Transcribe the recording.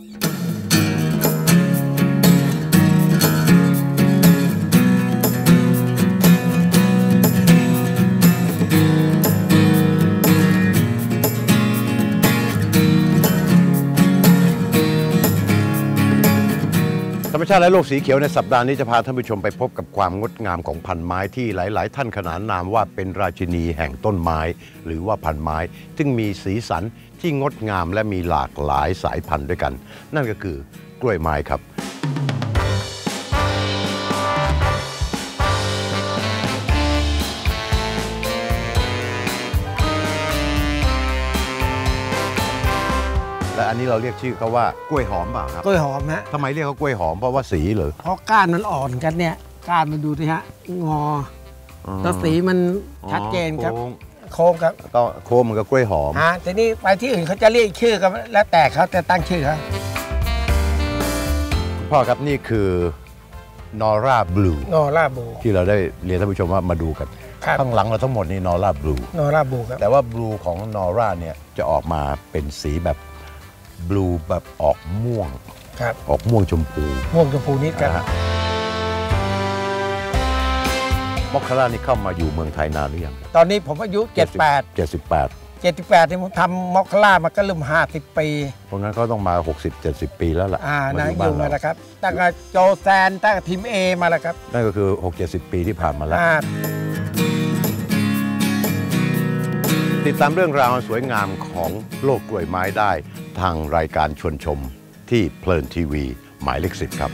ธร มชาติและโลกสีเขียวในสัปดาห์นี้จะพาท่านผู้ชมไปพบกับความงดงามของพันไม้ที่หลาย ๆ ท่านขนานนามว่าเป็นราชินีแห่งต้นไม้ หรือว่าพันไม้ ซึ่งมีสีสันที่งดงามและมีหลากหลายสายพันธุ์ด้วยกัน นั่นก็คือกล้วยไม้ครับ และอันนี้เราเรียกชื่อเขาว่ากล้วยหอมเปล่าครับกล้วยหอมฮะทำไมเรียกเขากล้วยหอมเพราะว่าสีเหรอเพราะก้านมันอ่อนกันเนี่ยก้านมันดูสิฮะงออแล้วสีมันชัดเจนครับโค้งโค้งครับก็โค้งมันก็กล้วยหอมฮะทีนี้ไปที่อื่นเขาจะเรียกชื่อกันแล้วแต่เขาจะตั้งชื่อครับพ่อครับนี่คือนอร่าบลูนอร่าบู ที่เราได้เรียนท่านผู้ชมว่ามาดูกัน ครับ ข้างหลังเราทั้งหมดนี่นอร่าบลูนอร่าบูครับแต่ว่าบลูของนอร่าเนี่ยจะออกมาเป็นสีแบบ บลูแบบออกม่วง ครับ ออกม่วงชมพูม่วงชมพูนิดครับนะฮะมอคคาร่านี่เข้ามาอยู่เมืองไทยนานหรือยังตอนนี้ผมอายุ 78 78 78ที่ผมทำมอคคาร่ามาก็เริ่ม50 ปีเพราะงั้นเขาต้องมา 60-70 ปีแล้วล่ะอ่านะมาอยู่บ้มาเรแล้วครับตั้งแต่โจแซนตั้งแต่ทีมเอมาแล้วครับนั่นก็คือ 6-70 ปีที่ผ่านมาแล้ว อ่า ติดตามเรื่องราวสวยงามของโลกกล้วยไม้ได้ ทางรายการชวนชมที่เพลินทีวี หมายเลขสิบครับ